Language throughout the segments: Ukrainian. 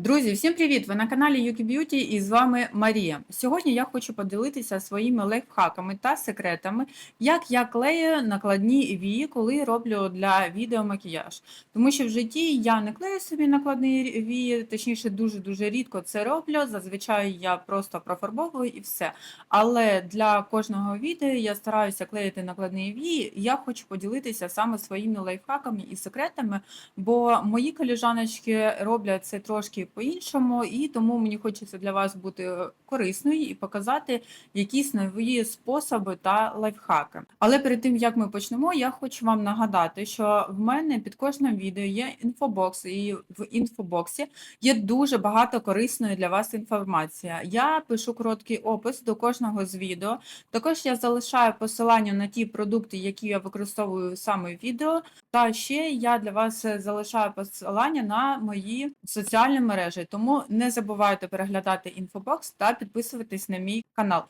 Друзі, всім привіт! Ви на каналі Yuki Beauty і з вами Марія. Сьогодні я хочу поділитися своїми лайфхаками та секретами, як я клею накладні вії, коли роблю для відео макіяж. Тому що в житті я не клею собі накладні вії, точніше, дуже-дуже рідко це роблю. Зазвичай я просто профарбовую і все. Але для кожного відео я стараюся клеїти накладні вії. Я хочу поділитися саме своїми лайфхаками і секретами, бо мої коліжаночки роблять це трошки по-іншому, і тому мені хочеться для вас бути корисною і показати якісь нові способи та лайфхаки. Але перед тим як ми почнемо, я хочу вам нагадати, що в мене під кожним відео є інфобокс, і в інфобоксі є дуже багато корисної для вас інформації. Я пишу короткий опис до кожного з відео. Також я залишаю посилання на ті продукти, які я використовую саме в відео. Та ще я для вас залишаю посилання на мої соціальні мережі, тому не забувайте переглядати інфобокс та підписуватись на мій канал.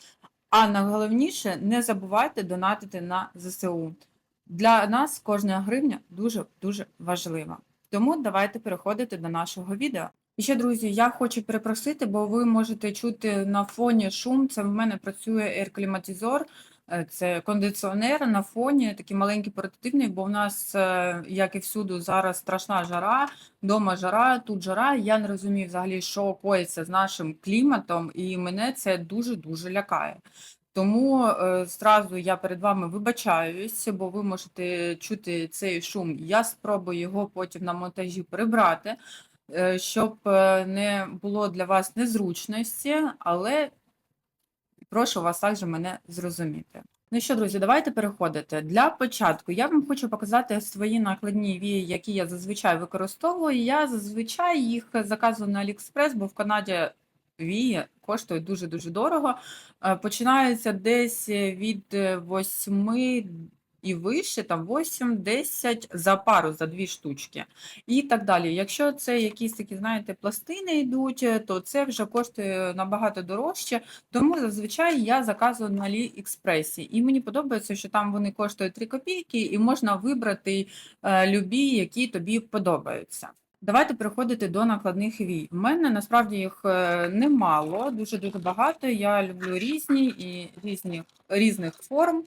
А найголовніше, не забувайте донатити на ЗСУ. Для нас кожна гривня дуже-дуже важлива. Тому давайте переходити до нашого відео. І ще, друзі, я хочу перепросити, бо ви можете чути на фоні шум. Це в мене працює air-кліматизор, е, це кондиціонер на фоні, такий маленький портативний, бо в нас, е, як і всюди, зараз страшна жара, дома жара, тут жара. Я не розумію взагалі, що коїться з нашим кліматом, і мене це дуже-дуже лякає. Тому е, зразу я перед вами вибачаюсь, бо ви можете чути цей шум. Я спробую його потім на монтажі прибрати, е, щоб е, не було для вас незручності, але прошу вас також мене зрозуміти. Ну що, друзі, давайте переходити. Для початку я вам хочу показати свої накладні вії, які я зазвичай використовую. Я зазвичай їх заказую на AliExpress, бо в Канаді вії коштують дуже-дуже дорого. Е, Починаються десь від 8 і вище, там 8-10 за пару, за дві штучки. І так далі. Якщо це якісь такі, знаєте, пластини йдуть, то це вже коштує набагато дорожче. Тому зазвичай я заказую на AliExpress. І мені подобається, що там вони коштують 3 копійки, і можна вибрати е, любі, які тобі подобаються. Давайте переходити до накладних вій. У мене насправді їх е, немало, дуже дуже багато. Я люблю різні і різні різних форм.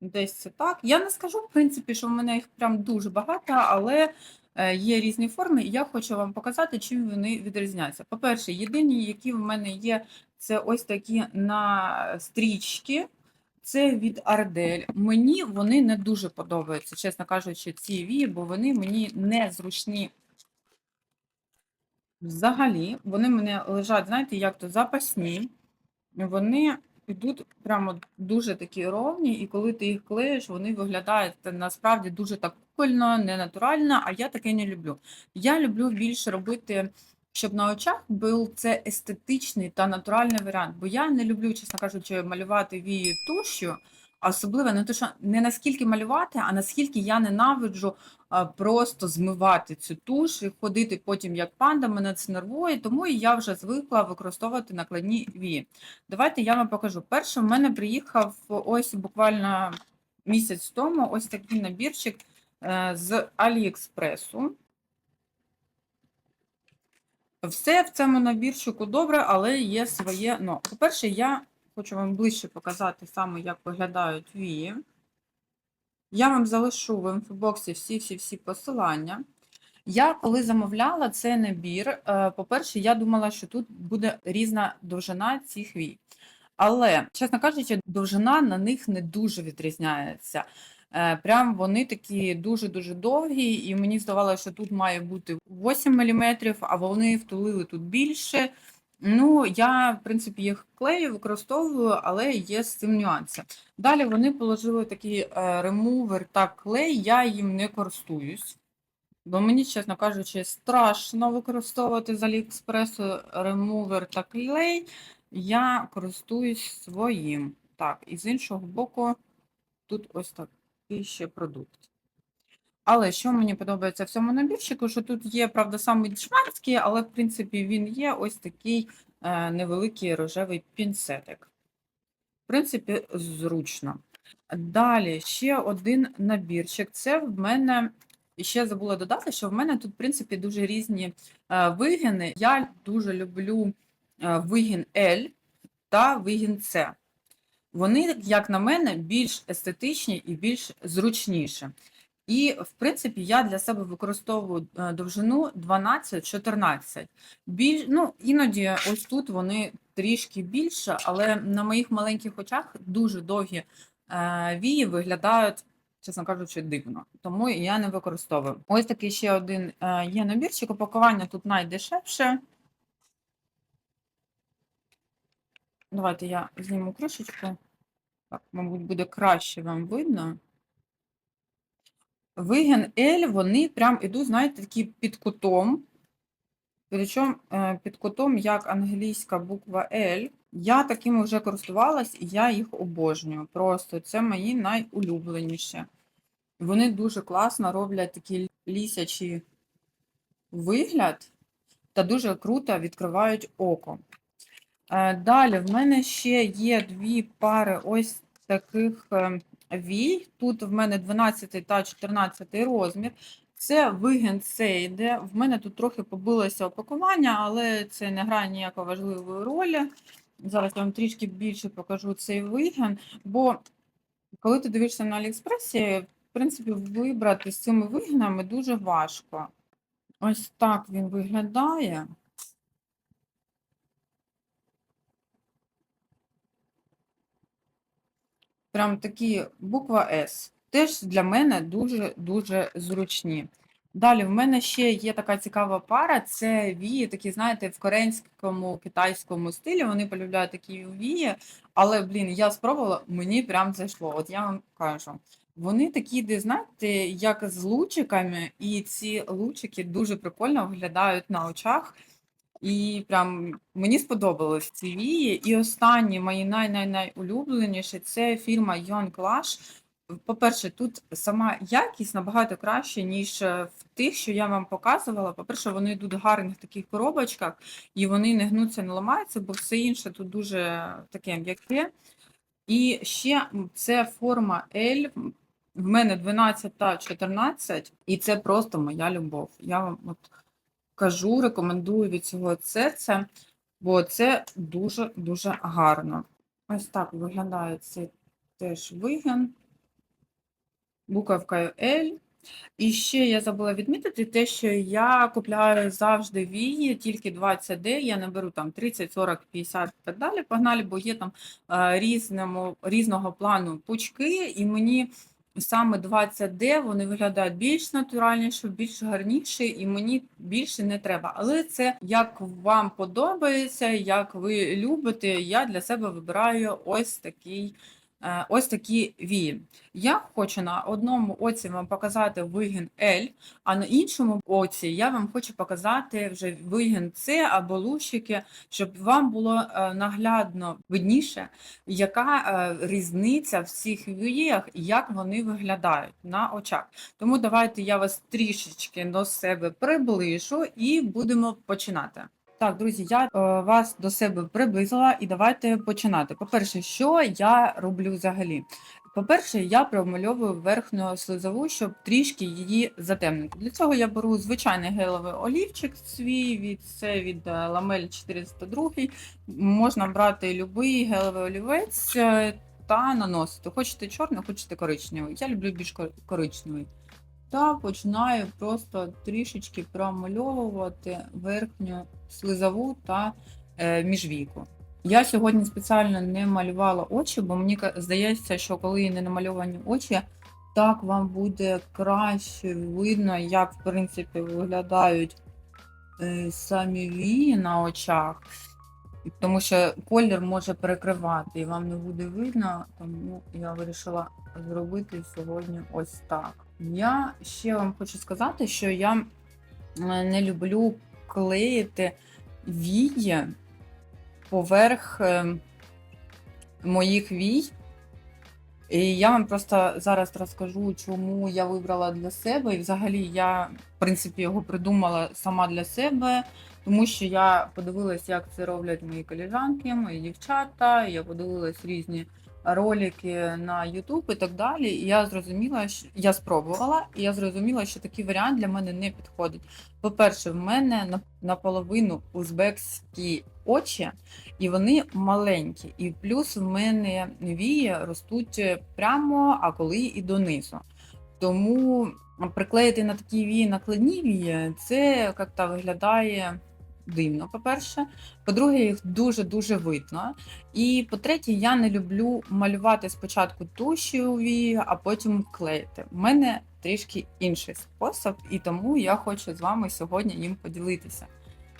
Десь це так. Я не скажу, в принципі, що в мене їх прям дуже багато, але е, є різні форми, і я хочу вам показати, чим вони відрізняються. По-перше, єдині, які в мене є, це ось такі на стрічки. Це від Ардель. Мені вони не дуже подобаються, чесно кажучи, ці вії, бо вони мені не зручні взагалі. Вони мене лежать, знаєте, як то запасні. Вони йдуть прямо дуже такі ровні, і коли ти їх клеїш, вони виглядають насправді дуже так кукольно, ненатурально, а я таке не люблю. Я люблю більше робити, щоб на очах був це естетичний та натуральний варіант. Бо я не люблю, чесно кажучи, малювати вії тушю, особливо не то, що не наскільки малювати, а наскільки я ненавиджу просто змивати цю туш і ходити потім як панда, мене це нервує, тому і я вже звикла використовувати накладні вії. Давайте я вам покажу. Перше, в мене приїхав ось буквально місяць тому ось такий набірчик е, з Аліекспресу. Все в цьому набірчику добре, але є своє. Ну, по-перше, я хочу вам ближче показати саме, як виглядають вії. Я вам залишу в інфобоксі всі-всі-всі посилання. Я коли замовляла цей набір, е, по-перше, я думала, що тут буде різна довжина цих вій. Але, чесно кажучи, довжина на них не дуже відрізняється. Е, Прям вони такі дуже-дуже довгі, і мені здавалося, що тут має бути 8 мм, а вони втулили тут більше. Ну, я, в принципі, їх клею використовую, але є з цим нюанси. Далі вони положили такий е, ремувер та клей, я їм не користуюсь. Бо мені, чесно кажучи, страшно використовувати з Аліекспресу ремувер та клей. Я користуюсь своїм. Так, і з іншого боку, тут ось такий ще продукт. Але що мені подобається в цьому набірчику, що тут є, правда, самий дешманський, але, в принципі, він є ось такий е, невеликий рожевий пінцетик. В принципі, зручно. Далі ще один набірчик. Це в мене І ще забула додати, що в мене тут, в принципі, дуже різні е, вигини. Я дуже люблю е, вигін L та вигін C. Вони, як на мене, більш естетичні і більш зручніші. І, в принципі, я для себе використовую е, довжину 12-14. Біль... Ну, іноді ось тут вони трішки більше, але на моїх маленьких очах дуже довгі е, вії виглядають, чесно кажучи, дивно. Тому я не використовую. Ось такий ще один е, є набірчик. Упакування тут найдешевше. Давайте я зніму кришечку. Так, мабуть, буде краще вам видно. Вигін L, вони прям ідуть, знаєте, такі під кутом. Причому е, під кутом, як англійська буква L. Я такими вже користувалась, і я їх обожнюю. Просто це мої найулюбленіші. Вони дуже класно роблять такий лісячий вигляд та дуже круто відкривають око. Е, Далі в мене ще є дві пари ось таких е, вій. Тут в мене 12 та 14 розмір. Це вигін це йде. В мене тут трохи побилося опакування, але це не грає ніякої важливої ролі. Зараз я вам трішки більше покажу цей вигін, бо коли ти дивишся на Аліекспресі, в принципі, вибрати з цими вигінами дуже важко. Ось так він виглядає. Прям такі буква С. Теж для мене дуже-дуже зручні. Далі, в мене ще є така цікава пара, це вії, такі, знаєте, в корейському, китайському стилі. Вони полюбляють такі вії, але, блін, я спробувала, мені прям зайшло. От я вам кажу. Вони такі, де, знаєте, як з лучиками, і ці лучики дуже прикольно виглядають на очах. І прям мені сподобались ці вії. І останні мої най-най-найулюбленіші це фірма Yon Clash. По-перше, тут сама якість набагато краще, ніж е, в тих, що я вам показувала. По-перше, вони йдуть в гарних таких коробочках, і вони не гнуться, не ламаються, бо все інше тут дуже таке м'яке. І ще це форма L. В мене 12 та 14, і це просто моя любов. Я вам от кажу, рекомендую від цього це, бо це дуже-дуже гарно. Ось так виглядає цей теж вигін. Буковкою L. І ще я забула відмітити те, що я купляю завжди вії, тільки 20D, я не беру там 30, 40, 50 і так далі. Погнали, бо є там е, різному, різного плану пучки, і мені саме 20D вони виглядають більш натуральніше, більш гарніше, і мені більше не треба. Але це як вам подобається, як ви любите, я для себе вибираю ось такий. Е, Ось такі вії. Я хочу на одному оці вам показати вигін L, а на іншому оці я вам хочу показати вже вигін С або лущики, щоб вам було е, наглядно видніше, яка е, різниця в цих віях і як вони виглядають на очах. Тому давайте я вас трішечки до себе приближу і будемо починати. Так, друзі, я е, вас до себе приблизила і давайте починати. По-перше, що я роблю взагалі? По-перше, я промальовую верхню слизову, щоб трішки її затемнити. Для цього я беру звичайний гелевий олівчик свій від це від е, Ламель 402. Можна брати будь-який гелевий олівець е, та наносити. Хочете чорний, хочете коричневий. Я люблю більш коричневий. Та починаю просто трішечки промальовувати верхню слизову та е, міжвійку. Я сьогодні спеціально не малювала очі, бо мені здається, що коли не намальовані очі, так вам буде краще видно, як в принципі виглядають е, самі вії на очах. Тому що колір може перекривати і вам не буде видно, тому я вирішила зробити сьогодні ось так. Я ще вам хочу сказати, що я не люблю клеїти вії поверх е, моїх вій. І я вам просто зараз розкажу, чому я вибрала для себе. І взагалі я, в принципі, його придумала сама для себе, тому що я подивилась, як це роблять мої коліжанки, мої дівчата. Я подивилась різні ролики на YouTube і так далі. І я зрозуміла, що я спробувала, і я зрозуміла, що такий варіант для мене не підходить. По-перше, в мене наполовину узбекські очі, і вони маленькі. І плюс в мене вії ростуть прямо, а коли і донизу. Тому приклеїти на такі вії накладні вії, це як-то виглядає дивно, по-перше. По-друге, їх дуже-дуже видно. І по-третє, я не люблю малювати спочатку туші а потім клеїти. У мене трішки інший спосіб, і тому я хочу з вами сьогодні їм поділитися.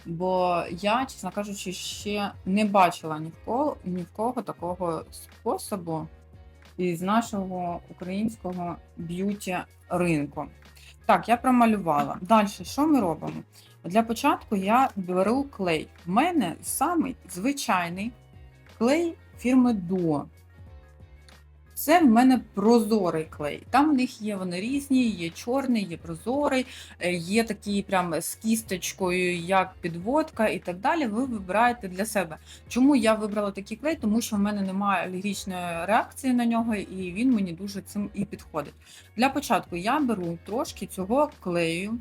Бо я, чесно кажучи, ще не бачила ні в кого, ні в кого такого способу із нашого українського б'юті ринку. Так, я промалювала. Далі, що ми робимо? Для початку я беру клей. В мене самий звичайний клей фірми Duo. Це в мене прозорий клей. Там в них є вони різні, є чорний, є прозорий, е, є такі прям з кісточкою, як підводка і так далі. Ви вибираєте для себе. Чому я вибрала такий клей? Тому що в мене немає алергічної реакції на нього, і він мені дуже цим і підходить. Для початку я беру трошки цього клею.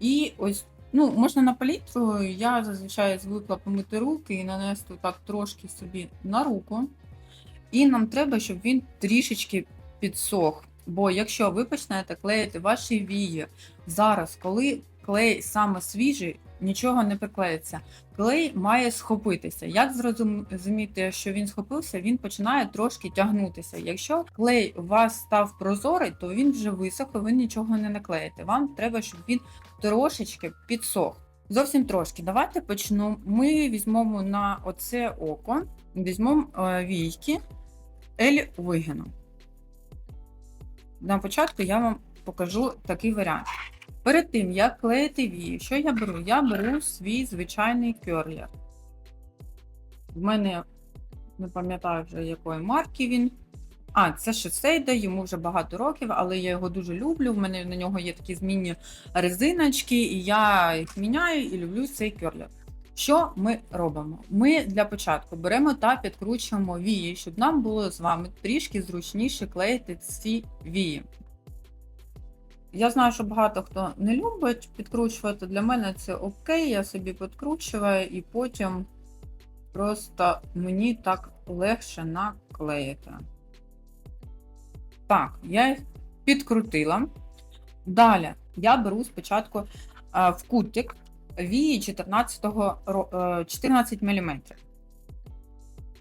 І ось, ну, можна на палітру, я зазвичай звикла помити руки і нанести так трошки собі на руку. І нам треба, щоб він трішечки підсох. Бо якщо ви почнете клеїти ваші вії зараз, коли клей саме свіжий, нічого не приклеїться. Клей має схопитися. Як зрозуміти, що він схопився, він починає трошки тягнутися. Якщо клей у вас став прозорий, то він вже висох, і ви нічого не наклеїте. Вам треба, щоб він трошечки підсох. Зовсім трошки. Давайте почну. Ми візьмемо на оце око, візьмемо е, війки Ель вигину. На початку я вам покажу такий варіант. Перед тим, як клеїти вії, що я беру? Я беру свій звичайний керлер. В мене не пам'ятаю вже якої марки він. А, це Шесейда, йому вже багато років, але я його дуже люблю. В мене на нього є такі змінні резиночки, і я їх міняю і люблю цей керлер. Що ми робимо? Ми для початку беремо та підкручуємо вії, щоб нам було з вами трішки зручніше клеїти ці вії. Я знаю, що багато хто не любить підкручувати. Для мене це окей, я собі підкручую і потім просто мені так легше наклеїти. Так, я їх підкрутила. Далі я беру спочатку а, в кутик вії 14, е, 14 мм.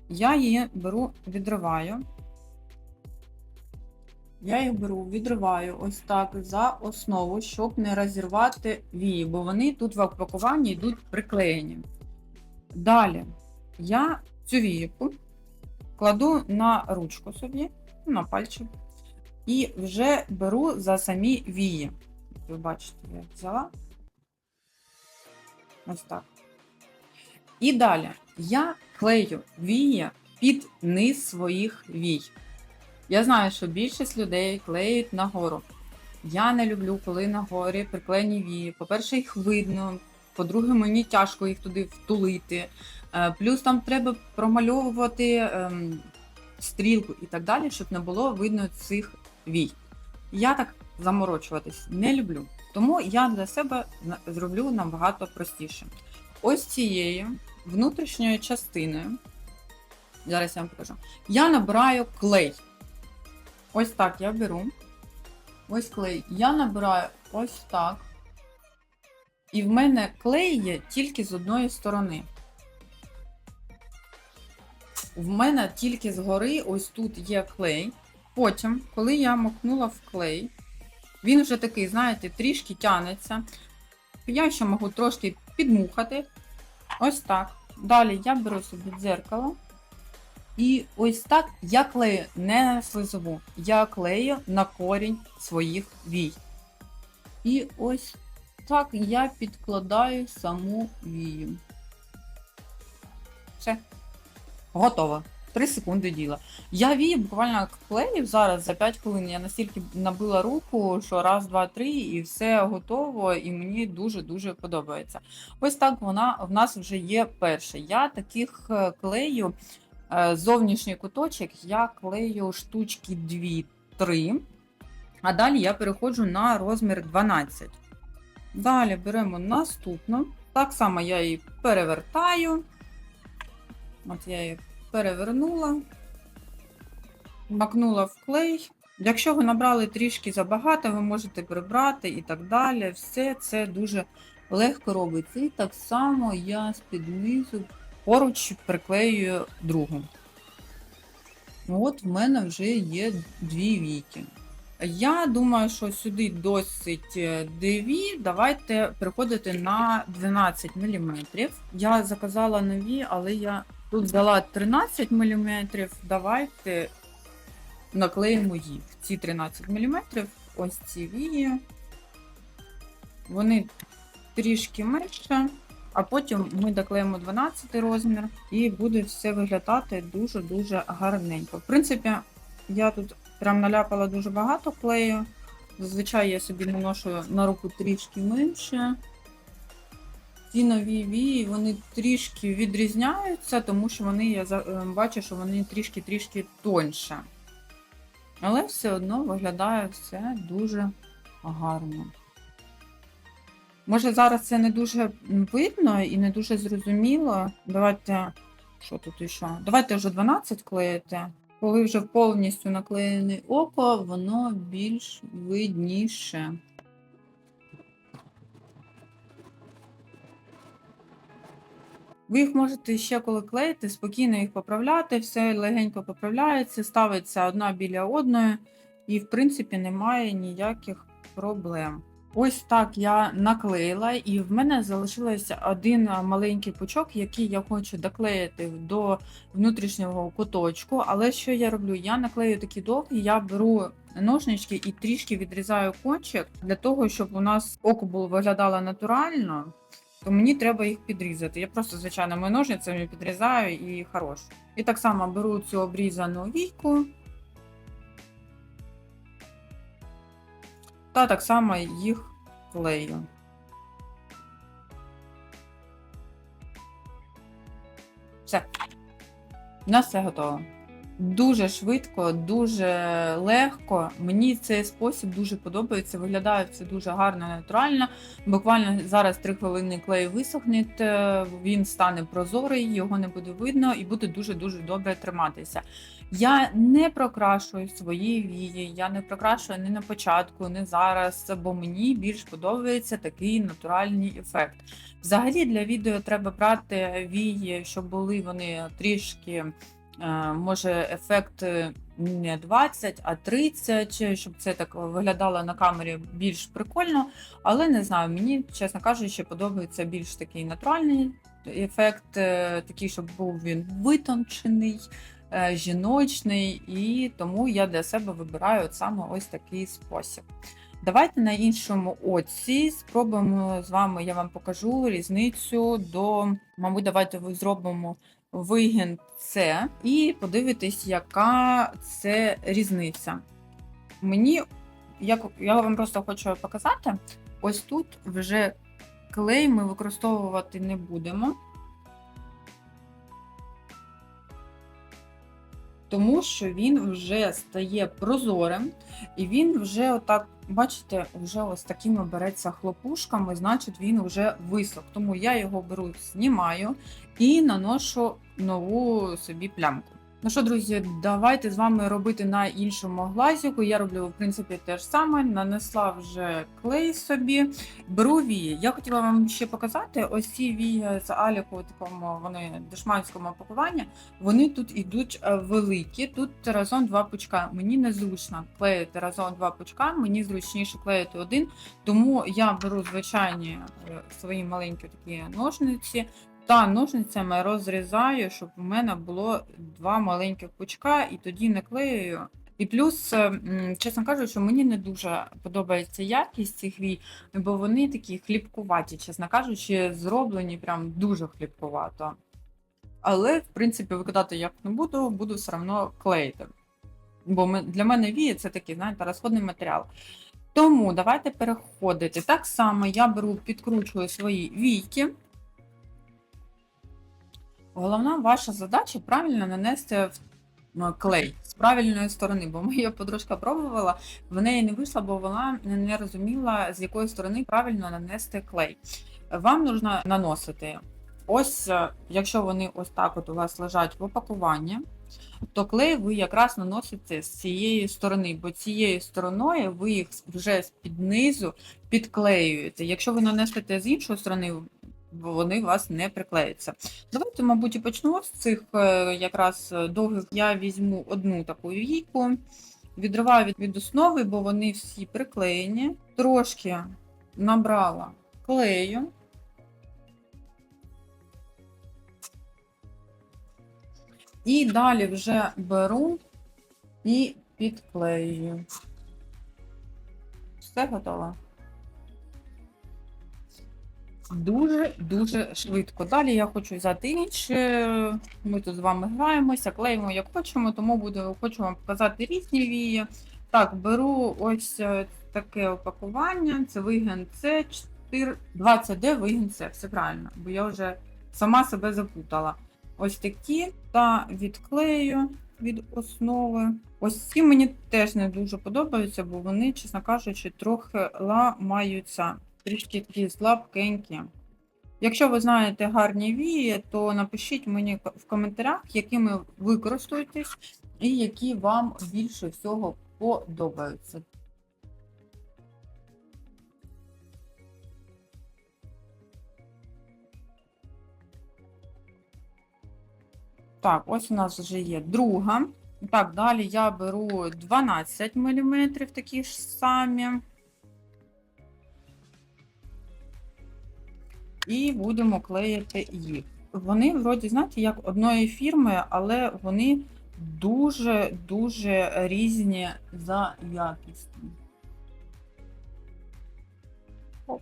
Я її беру, відриваю. Я їх беру, відриваю ось так за основу, щоб не розірвати вії, бо вони тут в пакуванні йдуть приклеєні. Далі я цю вієку кладу на ручку собі, на пальчик, і вже беру за самі вії. Ви бачите, я взяла. Ось так. І далі я клею вії під низ своїх вій. Я знаю, що більшість людей клеють нагору. Я не люблю, коли на горі приклеєні вії. По-перше, їх видно. По-друге, мені тяжко їх туди втулити. Е, Плюс там треба промальовувати ем, стрілку і так далі, щоб не було видно цих вій. Я так заморочуватись не люблю. Тому я для себе зроблю набагато простіше. Ось цією внутрішньою частиною, зараз я вам покажу, я набираю клей. Ось так я беру. Ось клей. Я набираю ось так. І в мене клей є тільки з одної сторони. В мене тільки згори ось тут є клей. Потім, коли я макнула в клей, він вже такий, знаєте, трішки тянеться. Я ще можу трошки підмухати. Ось так. Далі я беру собі дзеркало. І ось так я клею не на слизову, я клею на корінь своїх вій. І ось так я підкладаю саму вію. Все. Готово. 3 секунди діла. Я вії буквально клеїв зараз за 5 хвилин. Я настільки набила руку, що раз, два, три, і все готово, і мені дуже-дуже подобається. Ось так вона в нас вже є перша. Я таких е, клею зовнішній куточок я клею штучки 2-3, а далі я переходжу на розмір 12. Далі беремо наступну. Так само я її перевертаю. От я її перевернула, макнула в клей. Якщо ви набрали трішки забагато, ви можете прибрати і так далі. Все це дуже легко робиться. І так само я з-під низу поруч приклеюю другу. От в мене вже є дві віки. Я думаю, що сюди досить е, дві. Давайте переходити на 12 мм. Я заказала нові, але я тут взяла 13 мм. Давайте наклеїмо їх. Ці 13 мм, ось ці вії. Вони трішки менше, а потім ми доклеїмо 12 розмір і буде все виглядати дуже-дуже гарненько. В принципі, я тут прям наляпала дуже багато клею. Зазвичай я собі наношу на руку трішки менше. Ці нові вії, вони трішки відрізняються, тому що вони, я е, бачу, що вони трішки-трішки тоньше. Але все одно виглядає все дуже гарно. Може, зараз це не дуже видно і не дуже зрозуміло. Давайте. Що тут іще? Давайте вже 12 клеїти. Коли вже повністю наклеєне око, воно більш видніше. Ви їх можете ще коли клеїти, спокійно їх поправляти, все легенько поправляється, ставиться одна біля одної, і, в принципі, немає ніяких проблем. Ось так я наклеїла, і в мене залишився один маленький пучок, який я хочу доклеїти до внутрішнього куточку. Але що я роблю? Я наклею такі довгі, я беру ножнички і трішки відрізаю кончик для того, щоб у нас око було виглядало натурально, то мені треба їх підрізати. Я просто звичайними ножницями підрізаю і хорош. І так само беру цю обрізану війку. Та так само їх клею. Все. У нас все готово. Дуже швидко, дуже легко. Мені цей спосіб дуже подобається. Виглядає все дуже гарно, натурально. Буквально зараз 3 хвилини клей висохне, е, він стане прозорий, його не буде видно і буде дуже-дуже добре триматися. Я не прокрашую свої вії, я не прокрашую ні на початку, ні зараз, бо мені більш подобається такий натуральний ефект. Взагалі для відео треба брати вії, щоб були вони трішки. е, Може, ефект е, не 20, а 30, щоб це так виглядало на камері більш прикольно. Але не знаю, мені, чесно кажучи, подобається більш такий натуральний ефект, е, такий, щоб був він витончений, жіночний, і тому я для себе вибираю от саме ось такий спосіб. Давайте на іншому оці спробуємо з вами, я вам покажу різницю до, мабуть, давайте зробимо вигін С і подивитись, яка це різниця. Мені, як, я вам просто хочу показати, ось тут вже клей ми використовувати не будемо. Тому що він вже стає прозорим, і він вже отак, бачите, вже ось такими береться хлопушками, значить він вже висох. Тому я його беру, знімаю і наношу нову собі плямку. Ну що, друзі, давайте з вами робити на іншому глазіку. Я роблю, в принципі, те ж саме. Нанесла вже клей собі. Беру вії. Я хотіла вам ще показати ось ці вії з Аліку, такому вони дешманському пакуванні. Вони тут ідуть е, великі. Тут разом два пучка. Мені незручно клеїти разом два пучка, мені зручніше клеїти один. Тому я беру звичайні е, свої маленькі такі ножниці. Та ножницями розрізаю, щоб у мене було два маленьких пучка, і тоді наклеюю. І плюс, е, чесно кажучи, мені не дуже подобається якість цих вій, бо вони такі хлібкуваті, чесно кажучи, зроблені прям дуже хлібкувато. Але, в принципі, викидати як не буду, буду все одно клеїти. Бо для мене вії це такий, знаєте, розходний матеріал. Тому давайте переходити. Так само я беру, підкручую свої війки. Головна ваша задача правильно нанести в клей з правильної сторони, бо моя подружка пробувала, в неї не вийшло, бо вона не розуміла, з якої сторони правильно нанести клей. Вам потрібно наносити. Ось, е, якщо вони ось так от у вас лежать в опакуванні, то клей ви якраз наносите з цієї сторони, бо цією стороною ви їх вже з-під низу підклеюєте. Якщо ви нанесете з іншої сторони, вони у вас не приклеються. Давайте, мабуть, і почнемо з цих е, якраз е, довгих. Я візьму одну таку війку, відриваю від, від основи, бо вони всі приклеєні. Трошки набрала клею. І далі вже беру і підклеюю. Все готово. Дуже-дуже швидко. Далі я хочу взяти інше. Ми тут з вами граємося, клеїмо як хочемо, тому буду, хочу вам показати різні вії. Так, беру ось е, таке опакування. Це вигін С 20D вигін С. Все правильно, бо я вже сама себе запутала. Ось такі та відклею від основи. Ось ці мені теж не дуже подобаються, бо вони, чесно кажучи, трохи ламаються. Трішки такі слабкенькі. Якщо ви знаєте гарні вії, то напишіть мені в коментарях, якими ви користуєтесь і які вам більше всього подобаються. Так, ось у нас вже є друга. Так, далі я беру 12 мм такі ж самі. І будемо клеїти їх. Вони, вроді, знаєте, як одної фірми, але вони дуже-дуже різні за якістю. Хоп.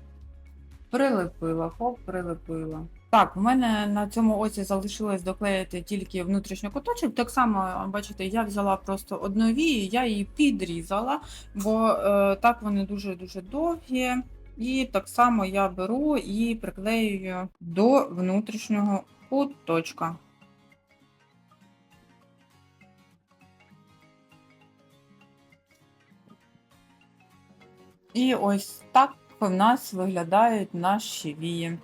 Прилепила, хоп, прилепила. Так, в мене на цьому оці залишилось доклеїти тільки внутрішній куточок. Так само, бачите, я взяла просто одну вію, я її підрізала, бо е, так вони дуже-дуже довгі. І так само я беру і приклеюю до внутрішнього куточка. І ось так в нас виглядають наші вії.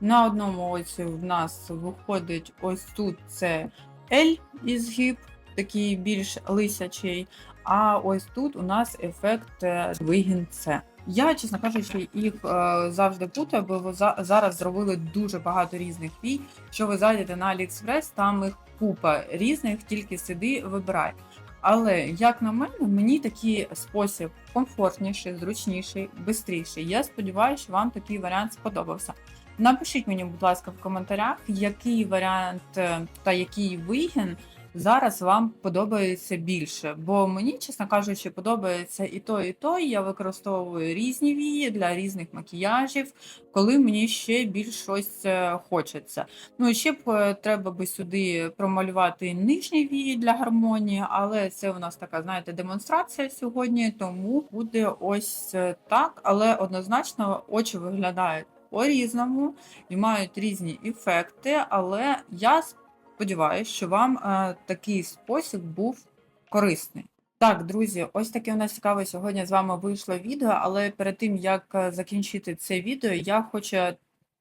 На одному оці в нас виходить ось тут це L ізгиб, такий більш лисячий, а ось тут у нас ефект е, вигін С. Я, чесно кажучи, їх е, завжди путаю, бо зараз зробили дуже багато різних вій. Що ви зайдете на AliExpress, там їх купа різних, тільки сиди, вибирай. Але, як на мене, мені такий спосіб комфортніший, зручніший, швидший. Я сподіваюся, що вам такий варіант сподобався. Напишіть мені, будь ласка, в коментарях, який варіант е, та який вигін зараз вам подобається більше. Бо мені, чесно кажучи, подобається і то, і то. Я використовую різні вії для різних макіяжів, коли мені ще більш щось е, хочеться. Ну і ще б е, треба би сюди промалювати нижні вії для гармонії, але це у нас така, знаєте, демонстрація сьогодні, тому буде ось так. Але однозначно очі виглядають по-різному і мають різні ефекти, але я сподіваюся, що вам е, такий спосіб був корисний. Так, друзі, ось таке у нас цікаве сьогодні з вами вийшло відео, але перед тим як е, закінчити це відео, я хочу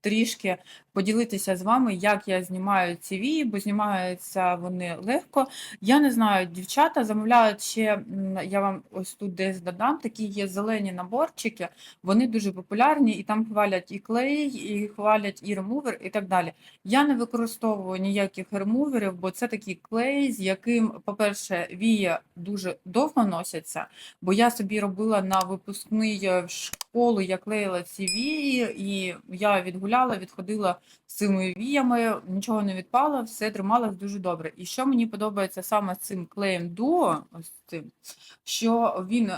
трішки поділитися з вами, як я знімаю ці вії, бо знімаються вони легко. Я не знаю, дівчата замовляють ще, я вам ось тут десь додам, такі є зелені наборчики, вони дуже популярні, і там хвалять і клей, і хвалять і ремувер, і так далі. Я не використовую ніяких ремуверів, бо це такий клей, з яким, по-перше, вії дуже довго носяться, бо я собі робила на випускний е, в школу, я клеїла ці вії, і я відгуляла, відходила з цими віями, нічого не відпало, все трималось дуже добре. І що мені подобається саме з цим клеєм дуо, ось цим, що він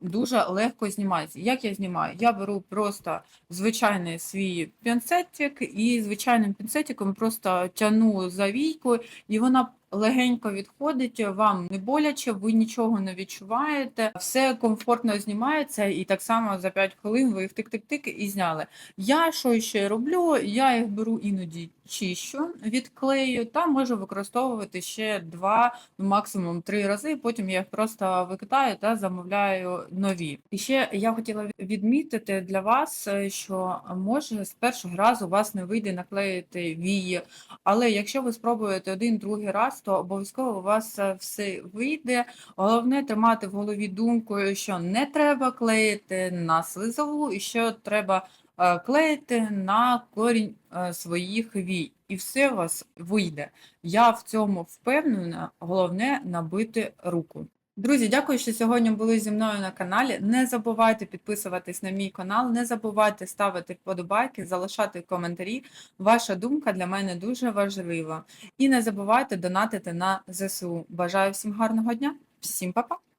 дуже легко знімається. Як я знімаю? Я беру просто звичайний свій пінцетик і звичайним пінцетиком просто тяну за війку, і вона легенько відходить, вам не боляче, ви нічого не відчуваєте, все комфортно знімається, і так само за 5 хвилин ви їх тик-тик-тик і зняли. Я що ще роблю? Я їх беру іноді чищу від клею та можу використовувати ще 2, ну, максимум 3 рази. Потім я їх просто викидаю та замовляю нові. І ще я хотіла відмітити для вас, е, що може з першого разу вас не вийде наклеїти вії, але якщо ви спробуєте один, другий раз, то обов'язково у вас е, все вийде. Головне тримати в голові думку, що не треба клеїти на слизову і що треба е, клеїти на корінь е, своїх вій. І все у вас вийде. Я в цьому впевнена. Головне набити руку. Друзі, дякую, що сьогодні були зі мною на каналі. Не забувайте підписуватись на мій канал, не забувайте ставити вподобайки, залишати коментарі. Ваша думка для мене дуже важлива. І не забувайте донатити на ЗСУ. Бажаю всім гарного дня, всім па-па!